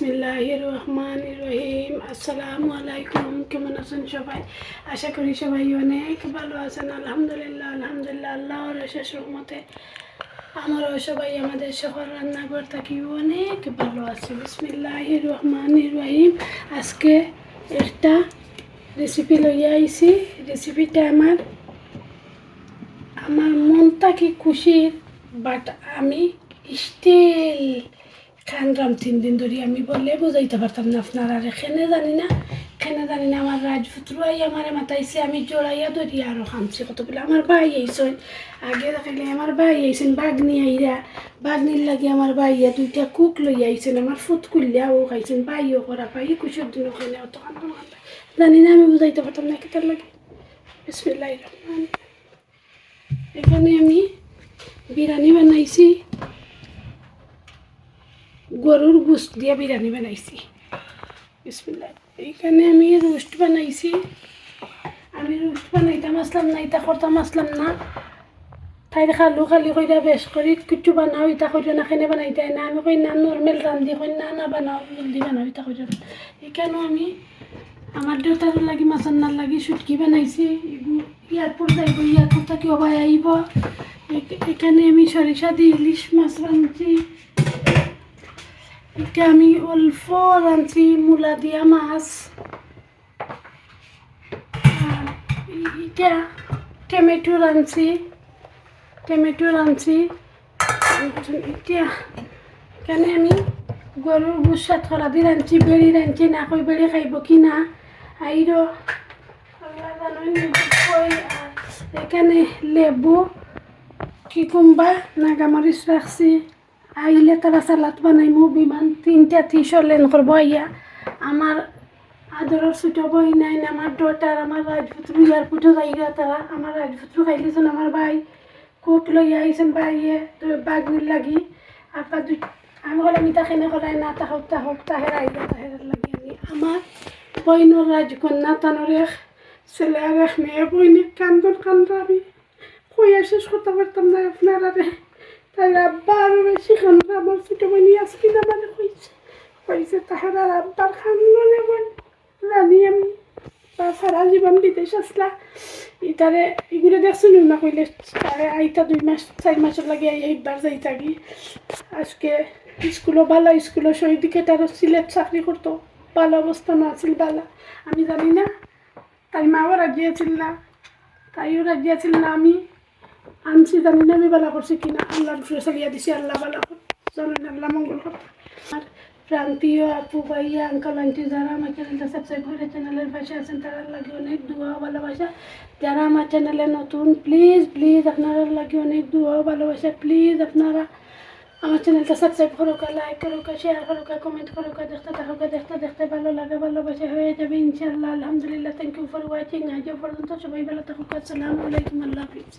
রহমান রহিম আসসালামু আলাইকুম, কেমন আছেন সবাই? আশা করি সবাই অনেক ভালো আছেন। আলহামদুলিল্লাহ আলহামদুলিল্লাহ, আল্লাহর শেষ রহমতে আমরাও সবাই আমাদের সবার রান্নাঘর থাকি অনেক ভালো আছে। বিসমিল্লাহ রহমান রহিম আজকে একটা রেসিপি লইয়া আইছি। রেসিপিটা আমার আমার মনটা কি খুশির বাট আমি স্টিল খানরাম তিন দিন ধরে আমি বললে বুঝাইতে পারতাম না আপনারা আর এখানে জানি না, এখানে জানি না আমার রাজপুত্র আই আমার মাতাইছে, আমি জোড়াইয়া ধরিয়া আরও খামছি কতগুলো। আমার ভাই আইসন আগে দেখাইলে আমার ভাই আইসেন বাগনি আইরা, বাগনির লাগে আমার ভাইয়া দুইটা কুক লই আইসেন আমার ফুট কুলিয়া ও খাইছেন, ভাইও করা পাই কুশের দিন ওখানে অত জানি না, আমি বুঝাইতে পারতাম না কেতার লাগে। বিসমিল্লাহ এখানে আমি বিরিয়ানি বানাইছি। গরুর গোস্ত দিয়ে বিরিয়ানি বানাইছি। বিসমিল্লাহ এইখানে আমি রোস্ট বানাইছি। আমি রোস্ট বানাইতাম আসলাম না ইটা করতাম আসলাম না। তাই খালু খালি কইরা বেশ করি কিছু বানাও ইটা কইরা না খেনে বানাইতে না? আমি কই না নর্মেল রান্ধি কই না না বানাও, জলদি বানাও ইটা কইরা। এইখানেও আমি আমার দেউতার লাগি মাছান্নার লাগি সুটকি বানাইছি। এয়ারপোর্ট যাইব এয়ারপোর্ট থাকি অবাই আইব এখানে আমি সরিষা দিয়ে ইলিশ মাছ রাঁধছি এটা আমি অল্প রাঁধছি, মূলা দিয়া মাছ। এটা টমেটো রাঁধছি টমেটো রাঁধছি। এতিয়া এখানে আমি গরুর গুসা থরা দিয়ে রাঁধছি বেড়ি রাঁধছি না কই বেড়ি খাইব কি না। আইরো এখানে লেবু, কিকুম্বা নাগামরিচ রাখছি আইলে তারা সালাদ বানাইমু বিমান, তিনটা তিসলেন করব আইয়া। আমার আদরের ছোট বই নাই, আমার ডটার আমার রাজপুত্র এয়ারপোর্টে যাইরা তারা। আমার রাজপুত্র খাইলেছেন আমার ভাই কোক লইয়া আইছেন বাইয়ে তো বাগনির লাগি। আপা দুই, আমি বলে আমি তাকে করাই না তাহক তাহক তাহের আইলা তাহের লাগি আমি। আমার বইনর রাজকন্যা তানোর এক ছেলে আর এক মেয়ে বইনে কান্দন কান্দাবি কইয়া শেষ করতে পারতাম না আপনারা রে তাই আব্বা আরও বেশি খান্দা আমার ছোটো বইনি আজকে মানে কইছে। কইছে, তাহার আর আব্বার খান্দো নেবেন জানি আমি। বা সারা জীবন বিদেশ আসলা। ইতারে এগুলো দেখছিল না কইলে? তারে আইতা দুই মাস, চার মাসের লাগে আই এইবার যাই থাকি আজকে স্কুলও ভালো, স্কুলও শহীদিকে তারও সিলেট চাকরি করতো। ভালো অবস্থা না আছিল ভালো আমি জানি না, তাই মাও রাজি আছিল না তাইও রাজি আছিল না আমি। আনছি জানি না আমি ভালো করছি কিনা আল্লাহর উপরে চালিয়া দিছি, আল্লাহ ভালো জানেন আল্লাহ মঙ্গল আর প্রান্তীয় আপু, ভাইয়া আঙ্কাল আন্টি যারা আমার চ্যানেলটা সাবস্ক্রাইব করে চ্যানেলের পাশে আছেন তারা লাগে অনেক দোয়া ভালোবাসা। যারা আমার চ্যানেলে নতুন প্লিজ প্লিজ আপনারা লাগে অনেক দোয়া ভালোবাসা। প্লিজ আপনারা আমার চ্যানেলটা সাবস্ক্রাইব করুকা লাইক করুকা শেয়ার করুকা কমেন্ট করুকা দেখতে থাকুকা দেখতে দেখতে ভালো লাগে, ভালোবাসা হয়ে যাবে ইনশাআল্লাহ। আলহামদুলিল্লাহ থ্যাংক ইউ ফর ওয়াচিং আজ পর্যন্ত সবাই ভালো থাকুক। আসসালামু আলাইকুম, আল্লাহ হাফিজ।